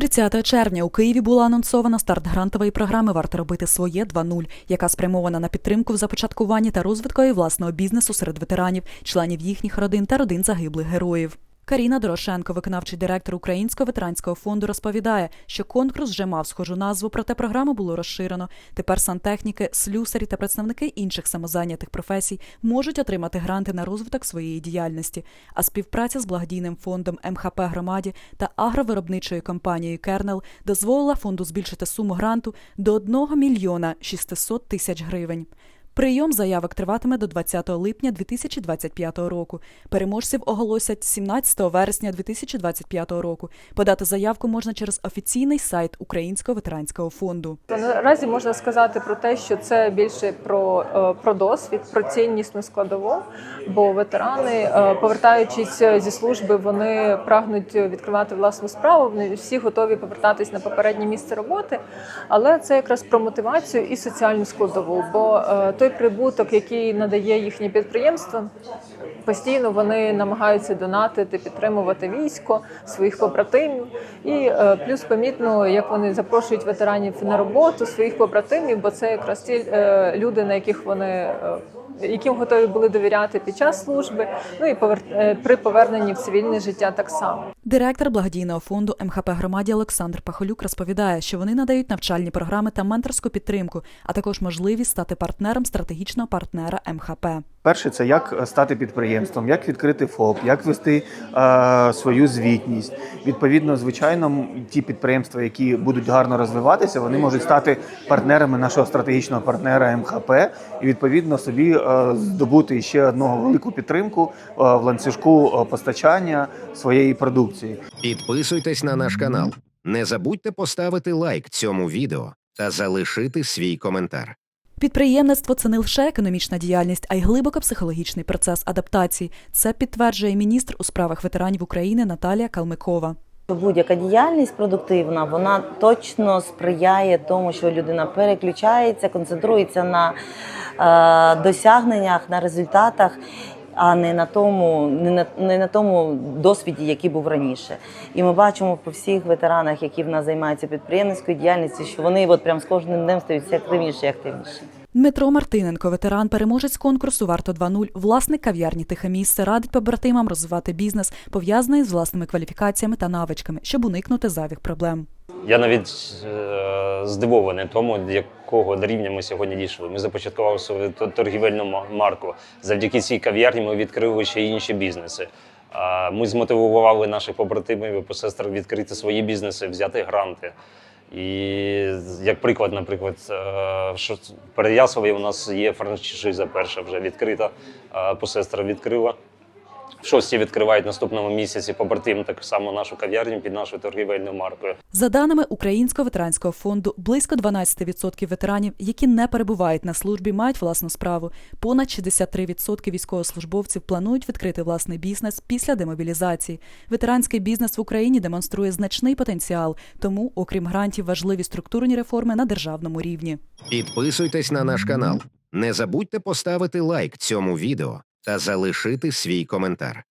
30 червня у Києві була анонсована старт грантової програми Варто робити своє 2.0», яка спрямована на підтримку в започаткуванні та розвитку власного бізнесу серед ветеранів, членів їхніх родин та родин загиблих героїв. Каріна Дорошенко, виконавчий директор Українського ветеранського фонду, розповідає, що конкурс вже мав схожу назву, проте програму було розширено. Тепер сантехніки, слюсарі та представники інших самозайнятих професій можуть отримати гранти на розвиток своєї діяльності. А співпраця з благодійним фондом МХП громаді та агровиробничою компанією Кернел дозволила фонду збільшити суму гранту до 1 мільйона 600 тисяч гривень. Прийом заявок триватиме до 20 липня 2025 року. Переможців оголосять 17 вересня 2025 року. Подати заявку можна через офіційний сайт Українського ветеранського фонду. Наразі можна сказати про те, що це більше про, е, про досвід, про ціннісну складову. Бо ветерани, е, повертаючись зі служби, вони прагнуть відкривати власну справу. Вони всі готові повертатись на попереднє місце роботи. Але це якраз про мотивацію і соціальну складову. Бо е, той прибуток, який надає їхнє підприємство, постійно вони намагаються донатити, підтримувати військо своїх побратимів. І е, плюс помітно, як вони запрошують ветеранів на роботу своїх побратимів, бо це якраз ті е, люди, на яких вони. е, Яким готові були довіряти під час служби, ну і при поверненні в цивільне життя так само. Директор благодійного фонду МХП громаді Олександр Пахолюк розповідає, що вони надають навчальні програми та менторську підтримку, а також можливість стати партнером стратегічного партнера МХП. Перше, це як е, стати підприємством, як відкрити ФОП, як вести е, свою звітність. Відповідно, звичайно, ті підприємства, які будуть гарно розвиватися, вони можуть стати партнерами нашого стратегічного партнера МХП і відповідно собі е, здобути ще одного велику підтримку е, в ланцюжку е, постачання своєї продукції. Підписуйтесь на наш канал. Не забудьте поставити лайк цьому відео та залишити свій коментар. Підприємництво це не лише економічна діяльність, а й глибоко психологічний процес адаптації. Це підтверджує міністр у справах ветеранів України Наталія Калмикова. Будь-яка діяльність продуктивна, вона точно сприяє тому, що людина переключається, концентрується на е, досягненнях, на результатах, а не на тому, не на, не на тому досвіді, який був раніше. І ми бачимо по всіх ветеранах, які в нас займаються підприємницькою діяльністю, що вони от прям з кожним днем стають все активніше і активніше. Дмитро Мартиненко, ветеран, переможець конкурсу Варто 2.0, власник кав'ярні Тихе місце, радить побратимам розвивати бізнес, пов'язаний з власними кваліфікаціями та навичками, щоб уникнути зайвих проблем. Я навіть е, здивований тому, до якого рівня ми сьогодні дійшли. Ми започаткували свою торгівельну марку. Завдяки цій кав'ярні ми відкрили ще інші бізнеси. А Ми змотивували наших побратимів і посестер відкрити свої бізнеси, взяти гранти. І як приклад, наприклад, е, в Переяславі у нас є франшиза перша вже відкрита, а посестра відкрила. В шості відкривають наступному місяці побратим так само нашу кав'ярню під нашою торгівельною маркою. За даними Українського ветеранського фонду, близько 12% ветеранів, які не перебувають на службі, мають власну справу. Понад 63% військовослужбовців планують відкрити власний бізнес після демобілізації. Ветеранський бізнес в Україні демонструє значний потенціал, тому, окрім грантів, важливі структурні реформи на державному рівні. Підписуйтесь на наш канал. Не забудьте поставити лайк цьому відео та залишити свій коментар.